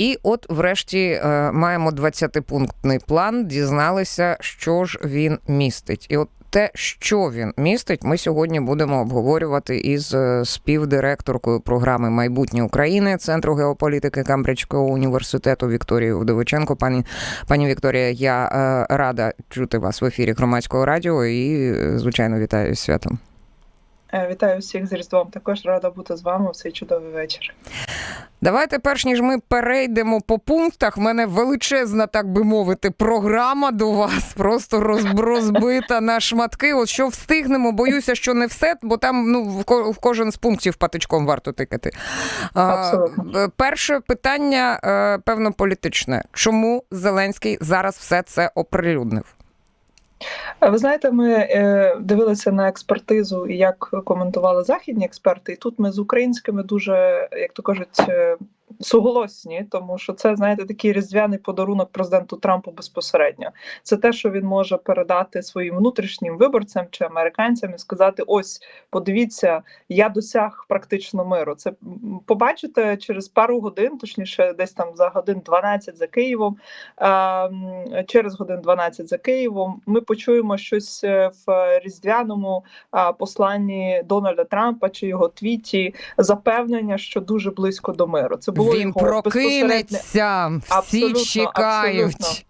І от, врешті, е, маємо 20-пунктний план. Дізналися, що ж він містить. І от те, що він містить, ми сьогодні будемо обговорювати із е, співдиректоркою програми Майбутнє України Центру геополітики Камбриджського університету Вікторією Вдовиченко. Пані пані Вікторія, я е, рада чути вас в ефірі громадського радіо і, звичайно, вітаю святом. Е, Вітаю всіх з Різдвом. Також рада бути з вами в цей чудовий вечір. Давайте, перш ніж ми перейдемо по пунктах. В мене величезна, так би мовити, програма до вас, просто розбита на шматки. От що встигнемо, боюся, що не все, бо там ну в кожен з пунктів патичком варто тикати. Абсолютно. е, Перше питання, е, певно, політичне. Чому Зеленський зараз все це оприлюднив? Ви знаєте, ми е, дивилися на експертизу і як коментували західні експерти, і тут ми з українськими дуже, як то кажуть, е, суголосні, тому що це знаєте такий різдвяний подарунок президенту Трампу безпосередньо. Це те, що він може передати своїм внутрішнім виборцям чи американцям і сказати: ось, подивіться, я досяг практично миру. Це побачите через пару годин, точніше, десь там за годин 12 за Києвом. е, Через годин 12 за Києвом ми почуємо щось е, в різдвяному посланні Дональда Трампа чи його твіті запевнення, що дуже близько до миру. Це Він прокинеться, всі чекають. абсолютно.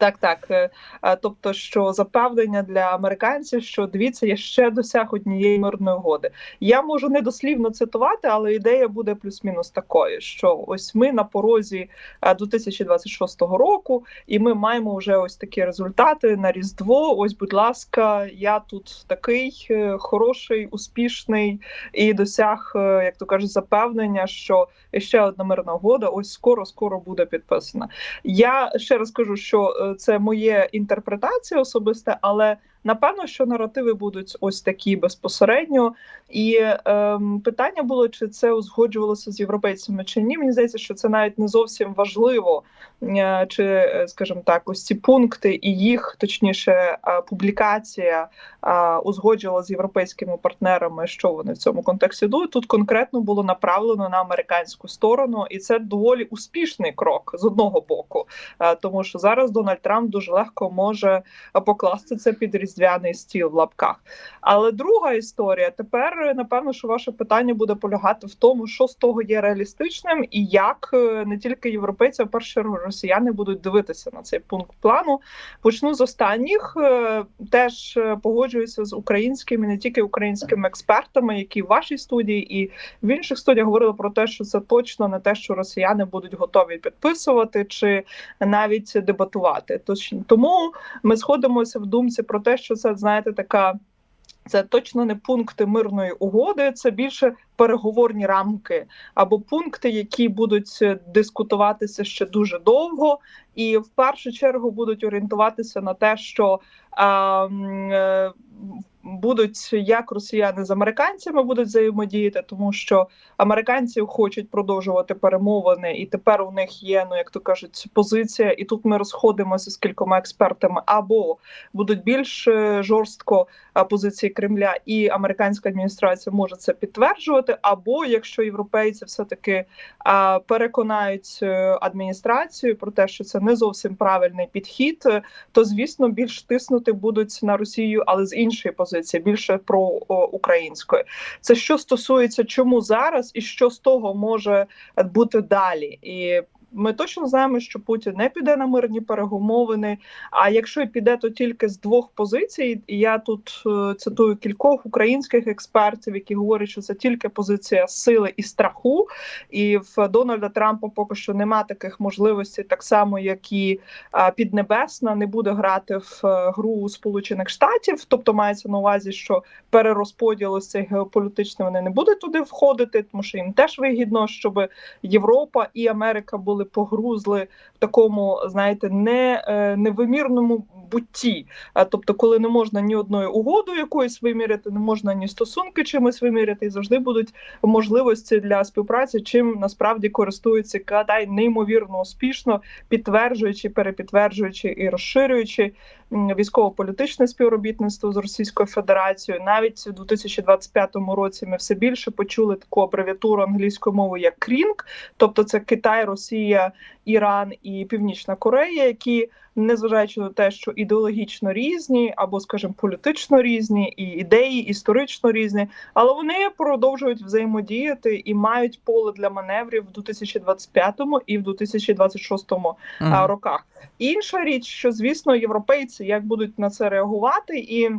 Так, так. Е, е, Тобто, що запевнення для американців, що дивіться, я ще досяг однієї мирної угоди. Я можу не дослівно цитувати, але ідея буде плюс-мінус такою: що ось ми на порозі е, 2026 року, і ми маємо вже ось такі результати на Різдво. Ось, будь ласка, я тут такий е, хороший, успішний і досяг, е, як то кажуть, запевнення, що ще одна мирна угода, ось скоро, скоро буде підписана. Я ще раз кажу, що е, це моє інтерпретація особиста, але напевно, що наративи будуть ось такі безпосередньо. І ем, питання було, чи це узгоджувалося з європейцями чи ні. Мені здається, що це навіть не зовсім важливо, е, чи, е, скажімо так, ось ці пункти і їх, точніше, е, публікація е, узгоджувала з європейськими партнерами, що вони в цьому контексті дують. Тут конкретно було направлено на американську сторону, і це доволі успішний крок з одного боку, Е, тому що зараз Дональд Трамп дуже легко може е, покласти це під різдвяний стіл в лапках. Але друга історія тепер е, напевно, що ваше питання буде полягати в тому, що з того є реалістичним, і як е, не тільки європейці, а в першу чергу росіяни будуть дивитися на цей пункт плану. Почну з останніх. Е, Теж погоджуюся з українськими, не тільки українськими експертами, які в вашій студії і в інших студіях говорили про те, що це точно не те, що росіяни будуть готові підписувати чи навіть дебатувати. Тож тому ми сходимося в думці про те, що це знаєте така. Це точно не пункти мирної угоди, це більше переговорні рамки або пункти, які будуть е, дискутуватися ще дуже довго, і в першу чергу будуть орієнтуватися на те, що е, будуть як росіяни з американцями будуть взаємодіяти, тому що американці хочуть продовжувати перемовини, і тепер у них є, ну як то кажуть, позиція, і тут ми розходимося з кількома експертами, або будуть більш е, жорстко позиції Кремля, і американська адміністрація може це підтверджувати. Або якщо європейці все таки переконають е, адміністрацію про те, що це не зовсім правильний підхід, е, то звісно більш тиснути будуть на Росію, але з іншої позиції, більше про української. Це що стосується чому зараз, і що з того може бути далі, і ми точно знаємо, що Путін не піде на мирні перемовини. А якщо піде, то тільки з двох позицій. І я тут е, цитую кількох українських експертів, які говорять, що це тільки позиція сили і страху. І в Дональда Трампа поки що нема таких можливостей, так само як і е, Піднебесна не буде грати в е, гру Сполучених Штатів, тобто мається на увазі, що перерозподіл ось цей геополітичний вони не будуть туди входити, тому що їм теж вигідно, щоб Європа і Америка були погрузли в такому, знаєте, не е, невимірному бутті. Тобто, коли не можна ні одною угодою якоюсь виміряти, не можна ні стосунки чимось виміряти, і завжди будуть можливості для співпраці, чим насправді користуються Китай неймовірно успішно, підтверджуючи, перепідтверджуючи і розширюючи військово-політичне співробітництво з Російською Федерацією. Навіть у 2025 році ми все більше почули таку абревіатуру англійською мовою як крінг, тобто це Китай, Росія. Росія, Іран і Північна Корея, які незважаючи на те, що ідеологічно різні, або, скажімо, політично різні, і ідеї історично різні, але вони продовжують взаємодіяти і мають поле для маневрів в 2025 і в 2026 а, роках. Інша річ, що звісно, європейці як будуть на це реагувати і.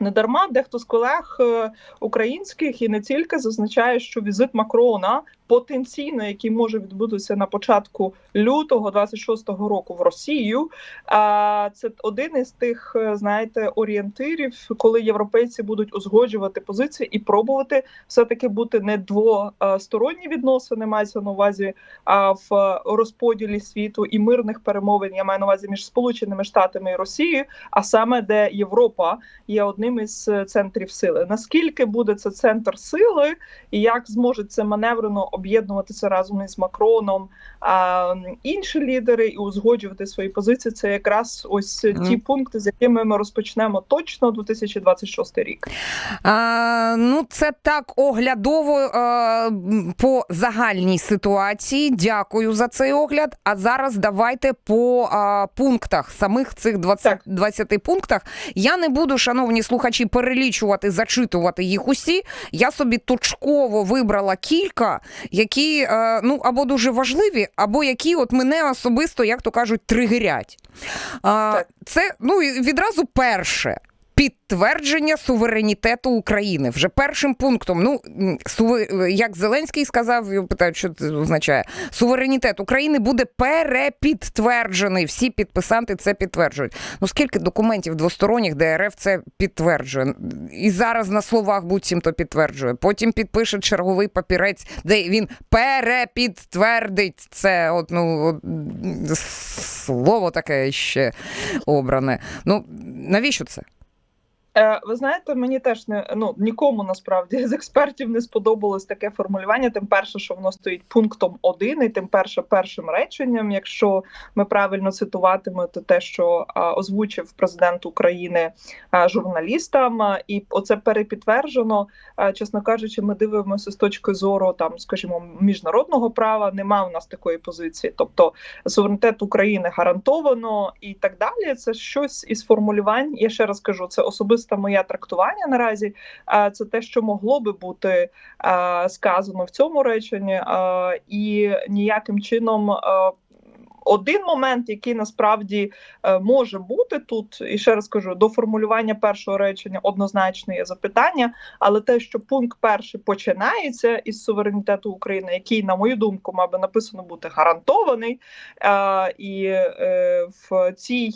Не дарма дехто з колег е, українських і не тільки зазначає, що візит Макрона потенційно, який може відбутися на початку лютого 26-го року в Росію. А це один із тих, е, знаєте, орієнтирів, коли європейці будуть узгоджувати позиції і пробувати все таки бути не двосторонні відносини, мається на увазі а в розподілі світу і мирних перемовин. Я маю на увазі між Сполученими Штатами і Росією, а саме де Європа є одним із е, центрів сили. Наскільки буде це центр сили, і як зможуть це маневрено об'єднуватися разом із Макроном, а інші лідери і узгоджувати свої позиції, це якраз ось ті пункти, з якими ми розпочнемо точно 2026 рік. А, ну, це так оглядово а, по загальній ситуації. Дякую за цей огляд. А зараз давайте по а, пунктах, самих цих 20, Так. 20 пунктах. Я не буду, шановні слухачі, перелічувати, зачитувати їх усі. Я собі точково вибрала кілька, які е, ну або дуже важливі, або які от мене особисто, як то кажуть, тригерять. Це ну відразу перше. Підтвердження суверенітету України вже першим пунктом. Ну суве- як Зеленський сказав, його питають, що це означає. Суверенітет України буде перепідтверджений. Всі підписанти це підтверджують. Ну скільки документів двосторонніх, де РФ це підтверджує, і зараз на словах буцімто підтверджує. Потім підпише черговий папірець, де він перепідтвердить це. От ну слово таке ще обране. Ну навіщо це? Е, ви знаєте, мені теж не ну нікому насправді з експертів не сподобалось таке формулювання. Тим перше, що воно стоїть пунктом один, і тим перше першим реченням. Якщо ми правильно цитуватимете те, що а, озвучив президент України а, журналістам, а, і оце перепідтверджено. А, чесно кажучи, ми дивимося з точки зору там, скажімо, міжнародного права. Нема у нас такої позиції, тобто суверенітет України гарантовано і так далі. Це щось із формулювань. Я ще раз кажу, це особисте моє трактування наразі. Це те, що могло би бути сказано в цьому реченні, і ніяким чином. один момент, який насправді е, може бути тут, і ще раз кажу, до формулювання першого речення однозначно є запитання, але те, що пункт перший починається із суверенітету України, який, на мою думку, мав би написано бути гарантований, і е, в цій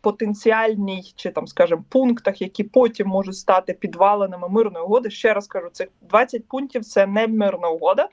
потенціальній чи там, скажімо, пунктах, які потім можуть стати підваленими мирної угоди. Ще раз кажу, цих 20 пунктів це не мирна угода.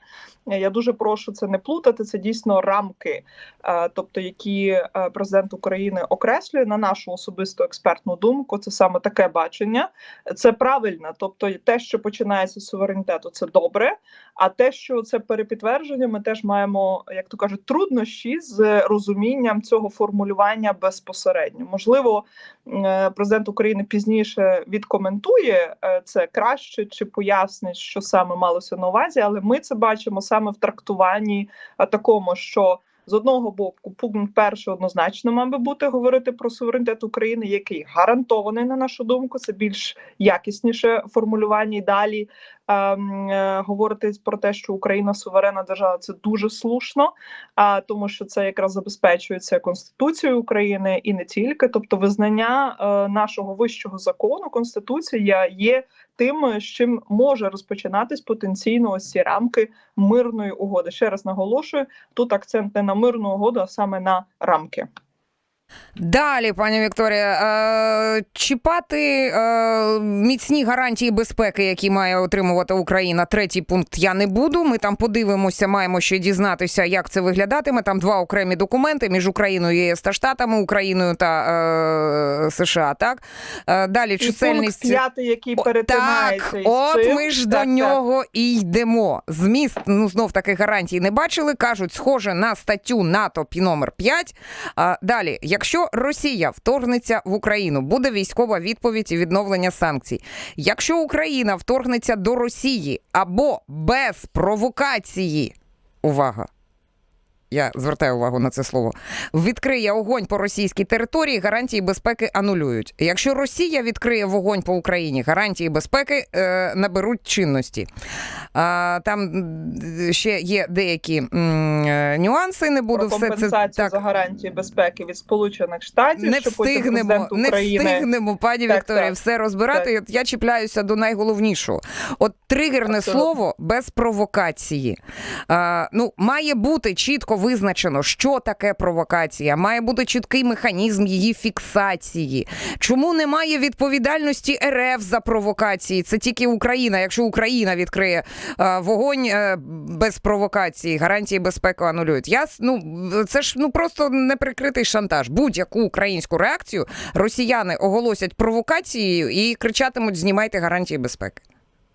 Я дуже прошу це не плутати. Це дійсно рамки, е, тобто які е, президент України окреслює на нашу особисту експертну думку. Це саме таке бачення. Це правильно. Тобто, те, що починається з суверенітету, це добре. А те, що це перепідтвердження, ми теж маємо, як то кажуть, труднощі з розумінням цього формулювання безпосередньо. Можливо, е, президент України пізніше відкоментує е, це краще чи пояснить, що саме малося на увазі, але ми це бачимо саме в трактуванні е, такому, що. З одного боку, пункт перший однозначно мав би бути говорити про суверенітет України, який гарантований, на нашу думку, це більш якісніше формулювання. І далі ем, е, говорити про те, що Україна суверенна держава, це дуже слушно, а тому, що це якраз забезпечується Конституцією України і не тільки, тобто визнання е, нашого вищого закону Конституція є тим, з чим може розпочинатись потенційно ось ці рамки мирної угоди. Ще раз наголошую, тут акцент не на мирну угоду, а саме на рамки. Далі, пані Вікторія, е, чіпати е, міцні гарантії безпеки, які має отримувати Україна. Третій пункт я не буду. Ми там подивимося, маємо ще дізнатися, як це виглядатиме. Там два окремі документи між Україною, ЄС та Штатами, Україною та е, США. Так далі І чисельність. пункт п'ятий, який перетинається Так, от цим. ми ж Так, до так. нього і йдемо. Зміст ну знов таких гарантій не бачили. кажуть, схоже на статтю НАТО пі номер 5. А, далі, якщо Росія вторгнеться в Україну, буде військова відповідь і відновлення санкцій. Якщо Україна вторгнеться до Росії або без провокації, увага. Я звертаю увагу на це слово. Відкриє огонь по російській території, гарантії безпеки анулюють. Якщо Росія відкриє вогонь по Україні, гарантії безпеки е, наберуть чинності. А, там ще є деякі м, е, нюанси. Не буду Про все це так. за гарантії безпеки від Сполучених Штатів, Не що встигнемо, не України встигнемо, пані Так, Вікторія, так. все розбирати. От Я чіпляюся до найголовнішого. От тригерне Абсолютно. слово без провокації. А, ну, має бути чітко визначено, що таке провокація, має бути чіткий механізм її фіксації. Чому немає відповідальності РФ за провокації? Це тільки Україна. Якщо Україна відкриє а, вогонь е, без провокації, гарантії безпеки анулюють. Я ну це ж ну просто неприкритий шантаж. Будь-яку українську реакцію росіяни оголосять провокацією і кричатимуть: знімайте гарантії безпеки.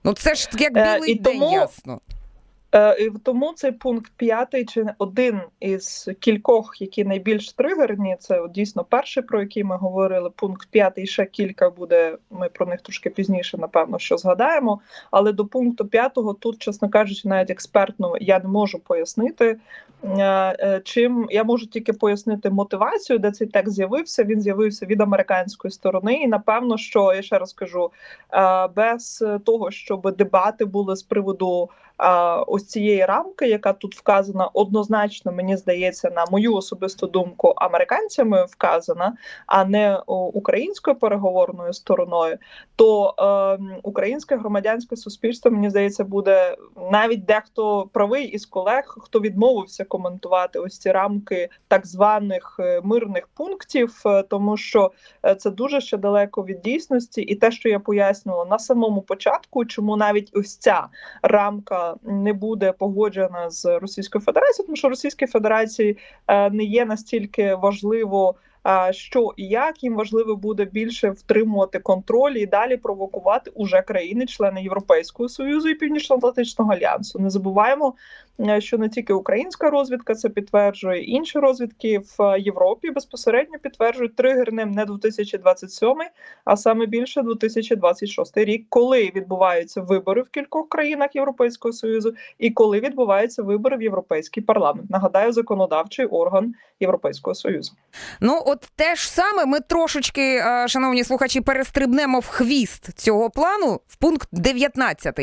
Ну це ж як Е, білий і день тому- ясно. Е, тому цей пункт п'ятий чи один із кількох, які найбільш тригерні. Це дійсно перший, про який ми говорили. Пункт п'ятий ще кілька буде. Ми про них трошки пізніше, напевно, що згадаємо. Але до пункту п'ятого тут, чесно кажучи, навіть експертно я не можу пояснити. е, е, Чим я можу тільки пояснити мотивацію, де цей текст з'явився. Він з'явився від американської сторони, і напевно, що я ще раз кажу, без того, щоб дебати були з приводу ось цієї рамки, яка тут вказана, однозначно, мені здається, на мою особисту думку, американцями вказана, а не українською переговорною стороною, то е, українське громадянське суспільство, мені здається, буде навіть дехто правий із колег, хто відмовився коментувати ось ці рамки так званих е, мирних пунктів, е, тому що е, це дуже ще далеко від дійсності, і те, що я пояснювала на самому початку, чому навіть ось ця рамка не буде погоджена з Російською Федерацією, тому що Російській Федерації е, не є настільки важливо. Що і як їм важливо буде більше втримувати контроль і далі провокувати уже країни-члени Європейського союзу і Північно-Атлантичного альянсу. Не забуваємо, е, що не тільки українська розвідка це підтверджує, інші розвідки в е, Європі безпосередньо підтверджують тригерним не 2027, а саме більше 2026 рік, коли відбуваються вибори в кількох країнах Європейського союзу, і коли відбуваються вибори в Європейський парламент. Нагадаю, законодавчий орган Європейського союзу. Ну, от те ж саме ми трошечки, е, шановні слухачі, перестрибнемо в хвіст цього плану в пункт 19.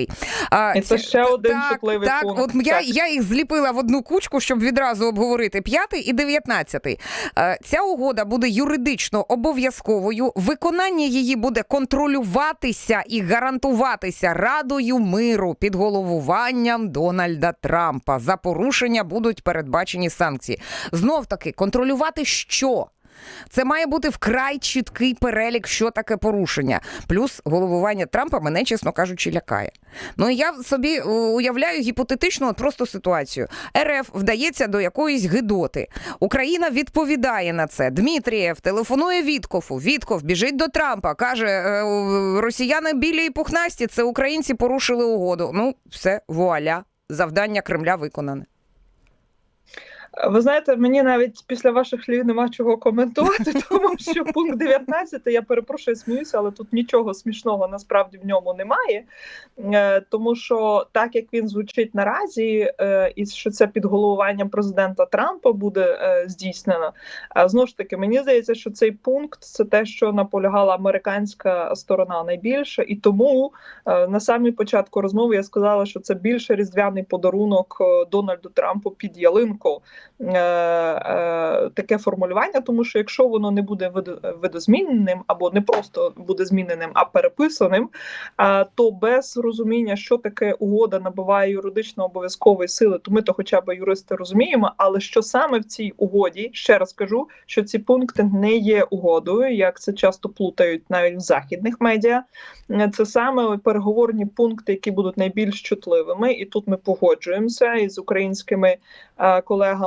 І це ще один так, чутливий так, пункт. От я, Так. я їх зліпила в одну кучку, щоб відразу обговорити п'ятий і дев'ятнадцятий. Е, Ця угода буде юридично обов'язковою. Виконання її буде контролюватися і гарантуватися Радою миру під головуванням Дональда Трампа. За порушення будуть передбачені санкції. Знов таки контролювати що? Це має бути вкрай чіткий перелік, що таке порушення. Плюс головування Трампа мене, чесно кажучи, лякає. Ну і я собі е, уявляю гіпотетичну от просто ситуацію. РФ вдається до якоїсь гидоти. Україна відповідає на це. Дмитрієв телефонує Віткофу. Вітков біжить до Трампа, каже: е, е, росіяни білі і пухнасті, це українці порушили угоду. Ну, все, вуаля, завдання Кремля виконане. Ви знаєте, мені навіть після ваших слів нема чого коментувати, тому що пункт 19, я перепрошую, сміюся, але тут нічого смішного насправді в ньому немає. Е, Тому що так як він звучить наразі, е, і що це під головуванням президента Трампа буде е, здійснено. Знову ж таки, мені здається, що цей пункт це те, що наполягала американська сторона найбільше, і тому на самій початку розмови я сказала, що це більше різдвяний подарунок Дональду Трампу під ялинку таке формулювання, тому що якщо воно не буде видо- видозміненим або не просто буде зміненим, а переписаним, е, то без розуміння, що таке угода набуває юридично обов'язкової сили, то ми то хоча б юристи розуміємо. Але що саме в цій угоді, ще раз кажу, що ці пункти не є угодою, як це часто плутають навіть в західних медіа. Е, Це саме переговорні пункти, які будуть найбільш чутливими, і тут ми погоджуємося із українськими е,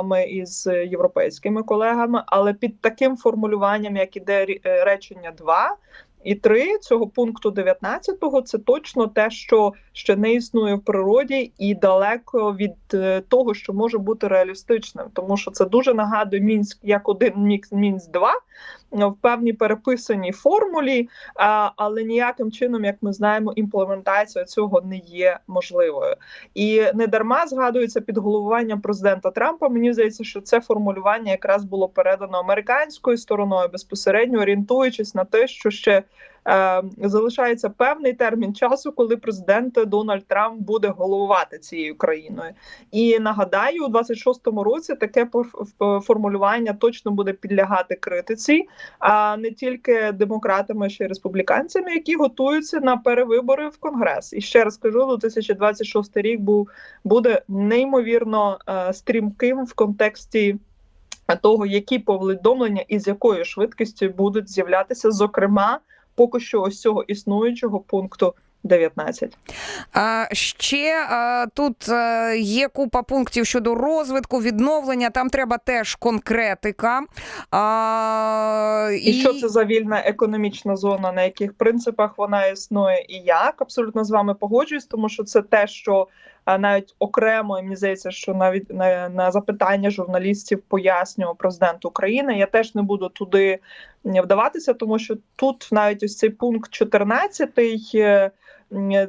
колегами і з європейськими колегами, але під таким формулюванням, як іде е, речення 2 і 3 цього пункту 19, це точно те, що що не існує в природі і далеко від е, того, що може бути реалістичним, тому що це дуже нагадує мінськ як один мікс мінськ 2 в певній переписаній формулі, але ніяким чином, як ми знаємо, імплементація цього не є можливою. І не дарма згадується під головуванням президента Трампа. Мені здається, що це формулювання якраз було передано американською стороною, безпосередньо орієнтуючись на те, що ще е, залишається певний термін часу, коли президент Дональд Трамп буде головувати цією країною. І нагадаю, у 26-му році таке формулювання точно буде підлягати критиці, а не тільки демократами, ще й республіканцями, які готуються на перевибори в конгрес. І ще раз кажу, 2026 рік був буде неймовірно е, стрімким в контексті. Того, які повідомлення і з якою швидкістю будуть з'являтися, зокрема, поки що ось цього існуючого пункту 19. А ще а, тут е, є купа пунктів щодо розвитку, відновлення. Там треба теж конкретика. А, І що це за вільна економічна зона, на яких принципах вона існує, і як абсолютно з вами погоджуюсь, тому що це те, що а, навіть окремо і мені здається, що навіть на, на запитання журналістів пояснював президент України. Я теж не буду туди вдаватися, тому що тут навіть ось цей пункт 14 е,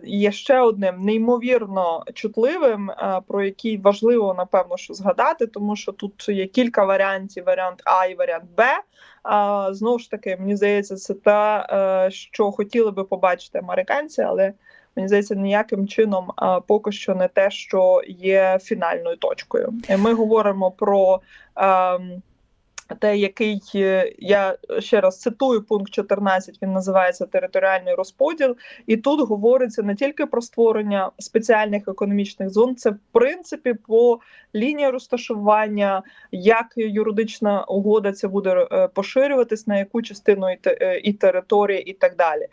є ще одним неймовірно чутливим, е, про який важливо напевно що згадати, тому що тут є кілька варіантів: варіант А і варіант Б. А, знову ж таки, мені здається, це те, е, що хотіли би побачити американці, але мені здається, ніяким чином а, поки що не те, що є фінальною точкою. Ми говоримо про. ем, те, який е, я ще раз цитую пункт 14, він називається територіальний розподіл, і тут говориться не тільки про створення спеціальних економічних зон, це в принципі по лінії розташування, як юридична угода це буде е, поширюватись, на яку частину і, е, і території, і так далі.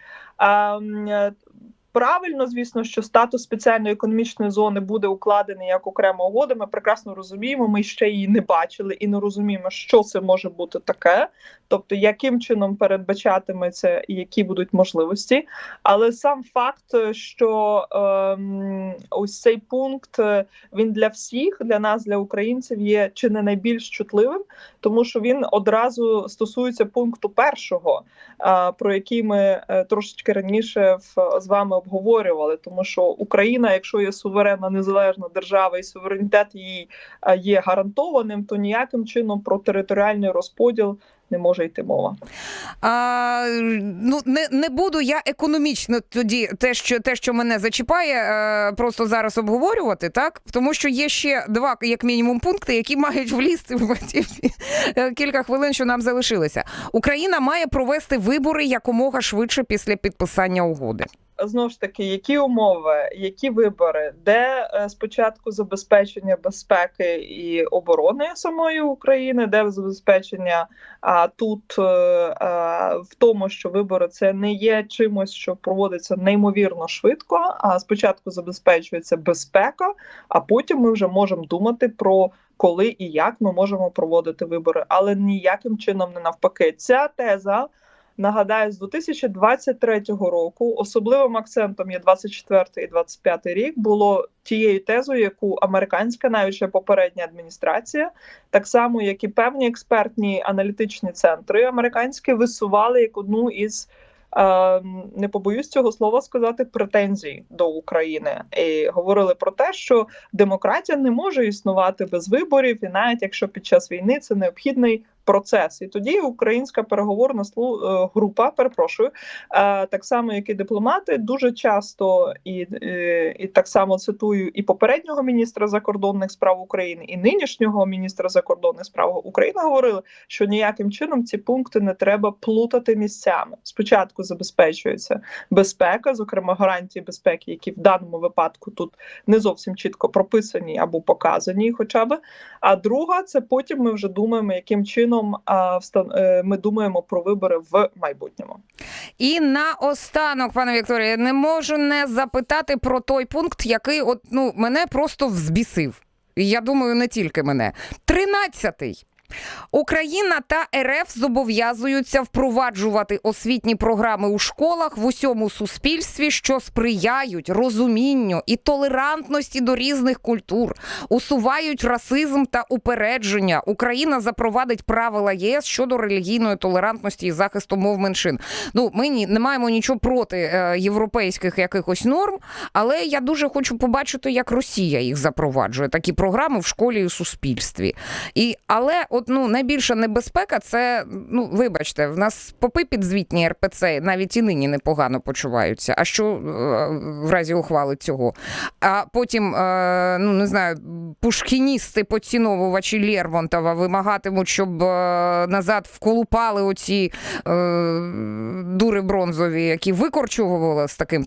Правильно, звісно, що статус спеціальної економічної зони буде укладений як окрема угода. Ми прекрасно розуміємо. Ми ще її не бачили і не розуміємо, що це може бути таке, тобто яким чином передбачатиметься і які будуть можливості. Але сам факт, що ем, ось цей пункт е, він для всіх, для нас, для українців, є чи не найбільш чутливим, тому що він одразу стосується пункту першого, е, про який ми е, трошечки раніше в, з вами обговорювали. Тому що Україна, якщо є суверенна незалежна держава і суверенітет її е, є гарантованим, то ніяким чином про територіальний розподіл не може йти мова. А, ну, не, не буду я економічно тоді те, що те, що мене зачіпає, е, просто зараз обговорювати, так? Тому що є ще два, як мінімум, пункти, які мають влізти в ті кілька хвилин, що нам залишилося. Україна має провести вибори якомога швидше після підписання угоди. Знову ж таки, які умови, які вибори, де е, спочатку забезпечення безпеки і оборони самої України, де забезпечення а тут е, е, в тому, що вибори це не є чимось, що проводиться неймовірно швидко. А спочатку забезпечується безпека, а потім ми вже можемо думати про. Коли і як ми можемо проводити вибори, але ніяким чином не навпаки. Ця теза Нагадаю, з 2023 року особливим акцентом є 24 і 25 рік було тією тезою, яку американська, навіть попередня адміністрація, так само як і певні експертні аналітичні центри американські висували як одну із. е, Не побоюсь цього слова сказати претензій до України і говорили про те, що демократія не може існувати без виборів, і навіть якщо під час війни це необхідний процес. І тоді українська переговорна е, група, перепрошую, е, так само як і дипломати, дуже часто і, е, і так само цитую і попереднього міністра закордонних справ України, і нинішнього міністра закордонних справ України говорили, що ніяким чином ці пункти не треба плутати місцями. Спочатку забезпечується безпека, зокрема гарантії безпеки, які в даному випадку тут не зовсім чітко прописані або показані, хоча б. А друга це потім ми вже думаємо, яким чином встан- е, ми думаємо про вибори в майбутньому. І наостанок, пане Вікторія, не можу не запитати про той пункт, який от ну мене просто взбісив. І Я думаю, не тільки мене. Тринадцятий. Україна та РФ зобов'язуються впроваджувати освітні програми у школах в усьому суспільстві, що сприяють розумінню і толерантності до різних культур, усувають расизм та упередження. Україна запровадить правила ЄС щодо релігійної толерантності і захисту мов меншин. Ну, ми не маємо нічого проти е, європейських якихось норм, але я дуже хочу побачити, як Росія їх запроваджує, такі програми в школі і у суспільстві. І, але от, ну, найбільша небезпека це, ну, вибачте, в нас попи підзвітні РПЦ навіть і нині непогано почуваються. А що е, в разі ухвали цього? А потім, е, ну не знаю, пушкіністи, поціновувачі Лермонтова вимагатимуть, щоб е, назад вколупали оці дури бронзові, які викорчували з таким.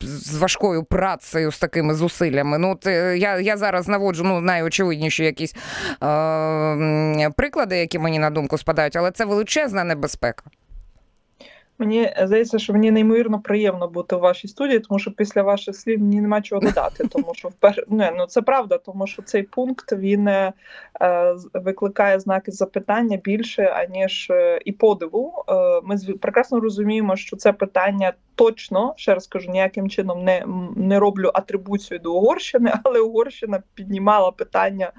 З важкою працею, з такими зусиллями. Ну, от, е, я, я зараз наводжу ну, найочевидніші якісь е, приклади, які мені на думку спадають, але це величезна небезпека. Мені здається, що мені неймовірно приємно бути у вашій студії, тому що після ваших слів мені нема чого додати. Тому що впер... не, ну це правда, тому що цей пункт він е, викликає знаки запитання більше аніж е, і подиву. Е, ми прекрасно розуміємо, що це питання точно ще раз кажу, ніяким чином не, не роблю атрибуцію до Угорщини, але Угорщина піднімала питання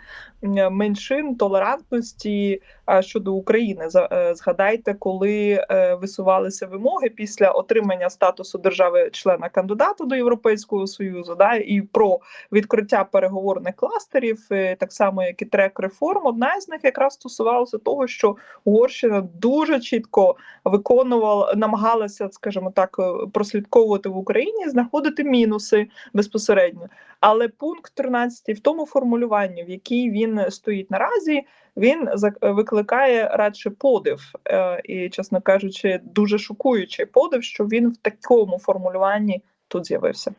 меншин, толерантності щодо України. Е, Згадайте, коли е, висувалися вимоги після отримання статусу держави-члена кандидата до Європейського союзу, да, і про відкриття переговорних кластерів, е, так само як і трек реформ. Одна з них якраз стосувалася того, що Угорщина дуже чітко виконувала, намагалася, скажімо так, е, прослідковувати в Україні, знаходити мінуси безпосередньо. Але пункт 13 в тому формулюванні, в якій він стоїть наразі, він викликає радше подив, е, і, чесно кажучи, дуже шокуючий подив, що він в такому формулюванні тут з'явився.